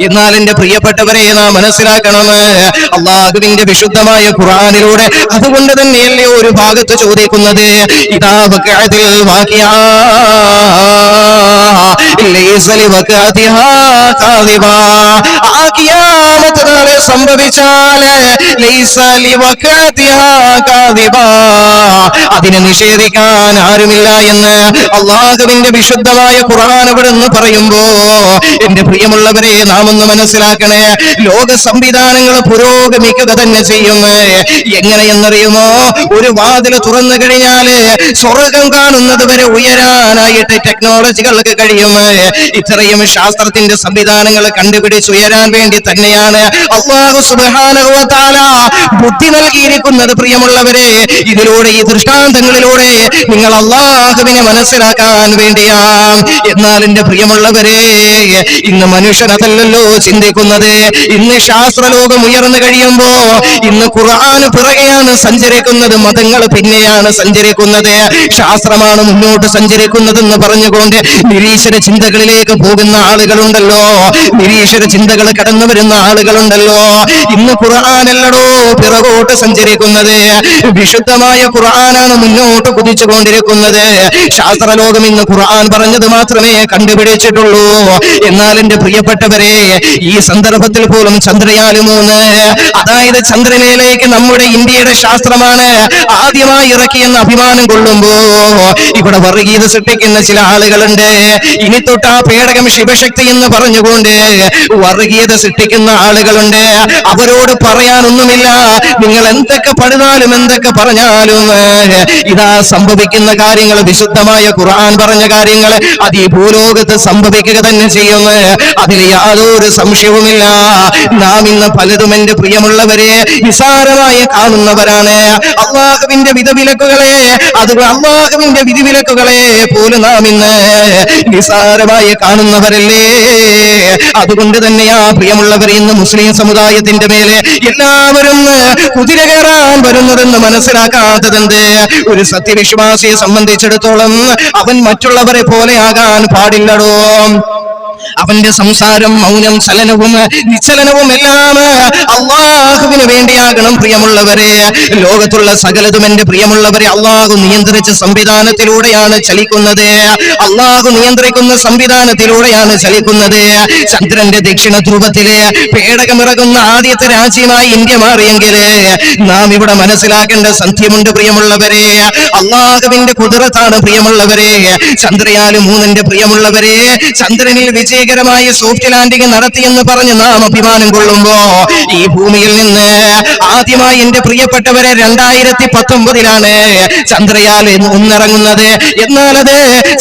എന്നാൽ എന്റെ പ്രിയപ്പെട്ടവരെ നാം മനസ്സിലാക്കണം അള്ളാഹുവിന്റെ വിശുദ്ധമായ ഖുറാനിലൂടെ അതുകൊണ്ട് തന്നെയല്ലേ ഒരു ഭാഗത്ത് ചോദിക്കുന്നത്? ഇതാ ഖിയാമത്ത് നാളെ കാദിബാ അതിനെ നിഷേധിക്കാൻ ആരുമില്ല എന്ന് അള്ളാഹുവിന്റെ വിശുദ്ധമായ ഖുർആൻ ഇവിടുന്ന് പറയുമ്പോ എന്റെ പ്രിയമുള്ളവരെ നാം ഒന്ന് മനസ്സിലാക്കണേ. ലോക സംവിധാനങ്ങൾ പുരോഗമിക്കുക തന്നെ ചെയ്യും എങ്ങനെയെന്നറിയുമോ? ഒരു വാതിൽ തുറന്നു കഴിഞ്ഞാൽ സ്വർഗം കാണുന്നത് വരെ ഉയരാനായിട്ട് ടെക്നോളജികൾക്ക് കഴിയും ഇത്രയും ശാസ്ത്രത്തിന്റെ സംവിധാനങ്ങൾ കണ്ടുപിടിച്ചുയരാൻ വേണ്ടി തന്നെയാണ് അള്ളാഹു സുബ്ഹാനഹു വ തആല ബുദ്ധി നൽകിയിരിക്കുന്നത് പ്രിയമുള്ളവരെ ഇതിലൂടെ ഈ ദൃഷ്ടാന്തങ്ങളിലൂടെ നിങ്ങൾ അള്ളാഹുവിനെ മനസ്സിലാക്കാൻ വേണ്ടിയാ. എന്നാൽ എന്റെ പ്രിയമുള്ളവരെ ഇന്ന് മനുഷ്യൻ അതല്ലല്ലോ ചിന്തിക്കുന്നത്. ഇന്ന് ശാസ്ത്രലോകം ഉയർന്നു കഴിയുമ്പോ ഇന്ന് ഖുർആൻ പിറകെയാണ് സഞ്ചരിക്കുന്നത് മതങ്ങൾ പിന്നെയാണ് സഞ്ചരിക്കുന്നത്. ശാസ്ത്രമാണ് മുന്നോട്ട് സഞ്ചരിക്കുന്നതെന്ന് പറഞ്ഞുകൊണ്ട് നിരീശ്വര ചിന്തകളിലേക്ക് പോകുന്ന ആളുകളുണ്ടല്ലോ. നിരീശ്വര ചിന്തകൾ കടന്നു വരുന്ന ആളുകളുണ്ടല്ലോ ഇന്ന് ഖുർആാനല്ലടോ പിറകോട്ട് സഞ്ചരിക്കുന്നത്. വിശുദ്ധമായ ഖുർആനാണ് മുന്നോട്ട് കുതിച്ചുകൊണ്ടിരിക്കുന്നത്. ശാസ്ത്രലോകം ഇന്ന് ഖുർആൻ പറഞ്ഞത് മാത്രമേ കണ്ടുപിടിച്ചിട്ടുള്ളൂ. എന്നാൽ എന്റെ പ്രിയപ്പെട്ടവരെ ഈ സന്ദർഭത്തിൽ പോലും ചന്ദ്രയാൻ മൂന്ന് അതായത് ചന്ദ്രനിലേക്ക് നമ്മുടെ ഇന്ത്യയുടെ ശാസ്ത്രമാണ് ആദ്യമായി ഇറക്കിയെന്ന് അഭിമാനം കൊള്ളുമ്പോ ഇവിടെ വർഗീയത സൃഷ്ടിക്കുന്ന ചില ആളുകളുണ്ട്. ഇനി തൊട്ട് ആ പേടകം ശിവശക്തി എന്ന് പറഞ്ഞുകൊണ്ട് വർഗീയത സൃഷ്ടിക്കുന്ന ആളുകളുണ്ട്. അവരോട് പറയാനൊന്നുമില്ല. നിങ്ങൾ എന്തൊക്കെ പണിതാലും എന്തൊക്കെ പറഞ്ഞാലും ഇതാ സംഭവിക്കുന്ന കാര്യങ്ങൾ വിശുദ്ധമായ ഖുർആൻ പറഞ്ഞ കാര്യങ്ങൾ അത് ഈ ഭൂലോകത്ത് സംഭവിക്കുക തന്നെ ചെയ്യുന്നു. അതിൽ യാതൊരു സംശയവുമില്ല. നാം ഇന്ന് പലതും എന്റെ പ്രിയമുള്ളവരെ നിസാരമായി കാണുന്നവരാണ്. അള്ളാഹുവിന്റെ വിധവിലക്കുകളെ അത് അള്ളാഹുവിന്റെ വിധിവിലക്കുകളെ പോലും നാം ഇന്ന് നിസാരമായി കാണുന്നവരല്ലേ. അതുകൊണ്ട് തന്നെയാ പ്രിയമുള്ളവർ ഇന്ന് മുസ്ലിം സമുദായത്തിന്റെ മേലെ എല്ലാവരും കുതിര കയറാൻ വരുന്നതെന്ന് മനസ്സിലാക്കാത്തതെന്ത്? ഒരു സത്യവിശ്വാസിയെ സംബന്ധിച്ചിടത്തോളം അവൻ മറ്റുള്ളവരെ പോലെ ആകാൻ പാടില്ലടോ. അവന്റെ സംസാരം മൗനം ചലനവും നിശ്ചലനവും എല്ലാം അള്ളാഹുവിന് വേണ്ടിയാകണം പ്രിയമുള്ളവരെ. ലോകത്തുള്ള സകലതും എന്റെ പ്രിയമുള്ളവരെ അള്ളാഹു നിയന്ത്രിച്ച സംവിധാനത്തിലൂടെയാണ് ചലിക്കുന്നത്. അള്ളാഹു നിയന്ത്രിക്കുന്ന സംവിധാനത്തിലൂടെയാണ് ചലിക്കുന്നത്. ചന്ദ്രന്റെ ദക്ഷിണ ധ്രുവത്തിൽ പേടകമിറകുന്ന ആദ്യത്തെ രാജ്യമായി ഇന്ത്യ മാറിയെങ്കിൽ നാം ഇവിടെ മനസ്സിലാക്കേണ്ട സത്യമുണ്ട് പ്രിയമുള്ളവരെ. അള്ളാഹുവിന്റെ കുതിരത്താണ് പ്രിയമുള്ളവരെ. ചന്ദ്രയാൽ മൂന്നിന്റെ പ്രിയമുള്ളവരെ. ചന്ദ്രനിൽ വിജയകരമായ സോഫ്റ്റ് ലാൻഡിംഗ് നടത്തിയെന്ന് പറഞ്ഞ് നാം അഭിമാനം കൊള്ളുമ്പോ ഈ ഭൂമിയിൽ നിന്ന് ആദ്യമായി എന്റെ പ്രിയപ്പെട്ടവരെ രണ്ടായിരത്തി പത്തൊമ്പതിലാണ് ചന്ദ്രയാൽ ഒന്നിറങ്ങുന്നത്. എന്നാൽ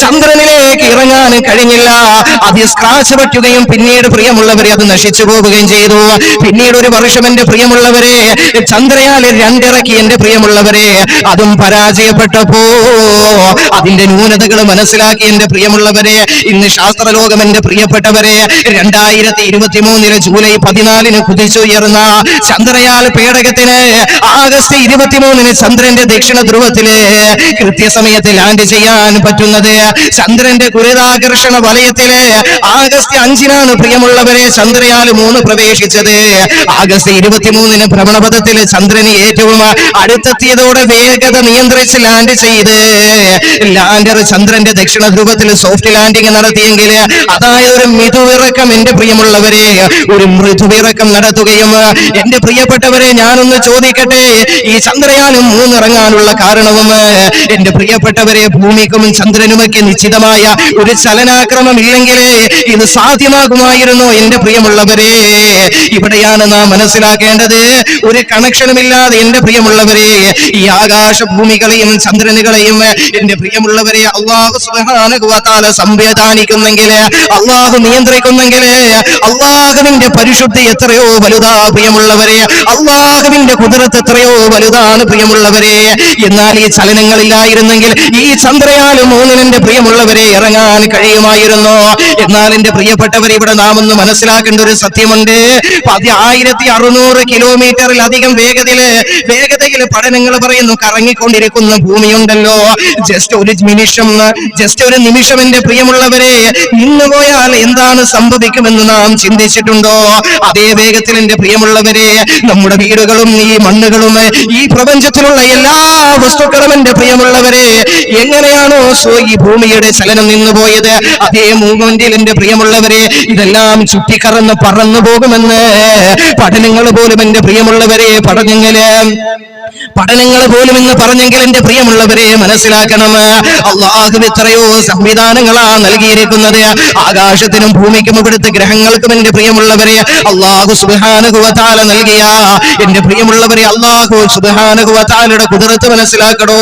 ചന്ദ്രനിലേക്ക് ഇറങ്ങാൻ കഴിഞ്ഞില്ല. അത് സ്ക്രാച്ച് പറ്റുകയും പിന്നീട് പ്രിയമുള്ളവരെ അത് നശിച്ചു പോവുകയും ചെയ്തു. പിന്നീട് ഒരു വർഷം എന്റെ പ്രിയമുള്ളവരെ ചന്ദ്രയാൽ രണ്ടിറക്കി എന്റെ പ്രിയമുള്ളവരെ അതും പരാജയപ്പെട്ടപ്പോ അതിന്റെ ന്യൂനതകൾ മനസ്സിലാക്കി എന്റെ പ്രിയമുള്ളവരെ ഇന്ന് ശാസ്ത്രലോകം എന്റെ പ്രിയപ്പെട്ടവരെ രണ്ടായിരത്തി ഇരുപത്തി മൂന്നിൽ ജൂലൈ പതിനാലിന് കുതിച്ചുയർന്ന ചന്ദ്രയാൽ പേടകത്തിന് ആഗസ്റ്റ് ഇരുപത്തിമൂന്നിന് ചന്ദ്രന്റെ ദക്ഷിണ ധ്രുവത്തിൽ കൃത്യസമയത്ത് ലാൻഡ് ചെയ്യാൻ പറ്റുന്നത് ചന്ദ്രന്റെ ഗുരുതാകർഷണ വലയത്തിൽ ആഗസ്റ്റ് അഞ്ചിനാണ് പ്രിയമുള്ളവരെ ചന്ദ്രയാൽ മൂന്ന് പ്രവേശിച്ചത്. ആഗസ്റ്റ് ഇരുപത്തിമൂന്നിന് ഭ്രമണപഥത്തിൽ ചന്ദ്രന് ഏറ്റവും അടുത്തെത്തിയതോടെ വേഗത നിയന്ത്രിച്ച് ലാൻഡ് ചെയ്ത്. ലാൻഡർ ചന്ദ്രന്റെ ദക്ഷിണ ധ്രുവത്തിൽ സോഫ്റ്റ് ലാൻഡിംഗ് നടത്തിയെങ്കിൽ അതായത് ഒരു മിതുവിറക്കം എന്റെ പ്രിയമുള്ളവരെ ഒരു മൃദുവിറക്കം നടത്തുകയും എന്റെ പ്രിയപ്പെട്ടവരെ ഞാനൊന്ന് ചോദിക്കട്ടെ ഈ ചന്ദ്രയാനും മൂന്നിറങ്ങാനുള്ള കാരണവും എന്റെ പ്രിയപ്പെട്ടവരെ ഭൂമിക്കും ചന്ദ്രനുമൊക്കെ നിശ്ചിതമായ ഒരു ചലനാക്രമം ഇല്ലെങ്കിൽ ഇത് സാധ്യമാകുമായിരുന്നു എന്റെ പ്രിയമുള്ളവരെ. ഇവിടെയാണ് നാം മനസ്സിലാക്കേണ്ടത് ഒരു കണക്ഷനുമില്ലാതെ എന്റെ പ്രിയമുള്ളവരെ ഈ ആകാശ ഭൂമികളെയും ചന്ദ്രനുകളെയും എന്റെ പ്രിയമുള്ളവരെ അള്ളാഹു സുബ്ഹാനഹു വ തആല സംവിധാനിക്കുന്നെങ്കിൽ അള്ളാഹു നിയന്ത്രിക്കുന്നെങ്കിൽ അള്ളാഹുവിന്റെ പരിശുദ്ധി എത്രയോ വലുതാ പ്രിയമുള്ളവരെ അള്ളാഹുവിന്റെ കുതിരത്ത് എത്രയോ വലുതാണ് പ്രിയമുള്ളവരെ. എന്നാൽ ഈ ചലനങ്ങളില്ലായിരുന്നെങ്കിൽ ഈ ചന്ദ്രയാൽ മൂന്നിനെന്റെ പ്രിയമുള്ളവരെ ഇറങ്ങാൻ കഴിയുമായിരുന്നു. എന്നാൽ എന്റെ പ്രിയപ്പെട്ടവർ ഇവിടെ നാം ഒന്ന് മനസ്സിലാക്കേണ്ട ഒരു സത്യമുണ്ട്. ആയിരത്തി അറുന്നൂറ് കിലോമീറ്ററിലധികം വേഗതയിൽ വേഗതയിൽ പഠനങ്ങൾ പറയുന്നു കറങ്ങിക്കൊണ്ടിരിക്കുന്ന ഭൂമിയുണ്ടല്ലോ. ജസ്റ്റ് ഒരു നിമിഷം ജസ്റ്റ് ഒരു നിമിഷം എന്റെ പ്രിയമുള്ളവരെ. നിന്നുപോയ പോയാൽ എന്താണ് സംഭവിക്കുമെന്ന് നാം ചിന്തിച്ചിട്ടുണ്ടോ? അതേ വേഗത്തിൽ എന്റെ പ്രിയമുള്ളവരെ നമ്മുടെ വീടുകളും ഈ മണ്ണുകളും ഈ പ്രപഞ്ചത്തിലുള്ള എല്ലാ വസ്തുക്കളും എന്റെ പ്രിയമുള്ളവരെ എങ്ങനെയാണോ സോ ഈ ഭൂമിയുടെ ചലനം നിന്നു പോയത്? അതേ മൂവ്മെന്റിൽ എന്റെ പ്രിയമുള്ളവരെ ഇതെല്ലാം ചുറ്റിക്കറന്ന് പറന്നു പോകുമെന്ന് പഠനങ്ങൾ പോലും എന്റെ പ്രിയമുള്ളവരെ പഠനങ്ങൾ പഠനങ്ങൾ പോലും എന്ന് പറഞ്ഞെങ്കിൽ എന്റെ പ്രിയമുള്ളവരെ മനസ്സിലാക്കണം. അള്ളാഹു എത്രയോ സംവിധാനങ്ങളാ നൽകിയിരിക്കുന്നത്. ആകാശത്തിനും ഭൂമിക്കും ഇവിടുത്തെ ഗ്രഹങ്ങൾക്കും എന്റെ പ്രിയമുള്ളവരെ അള്ളാഹു സുബാനുഭവത്താല നൽകിയ എന്റെ പ്രിയമുള്ളവരെ അള്ളാഹു സുബാനുഭവത്താലയുടെ കുതിർത്ത് മനസ്സിലാക്കണോ?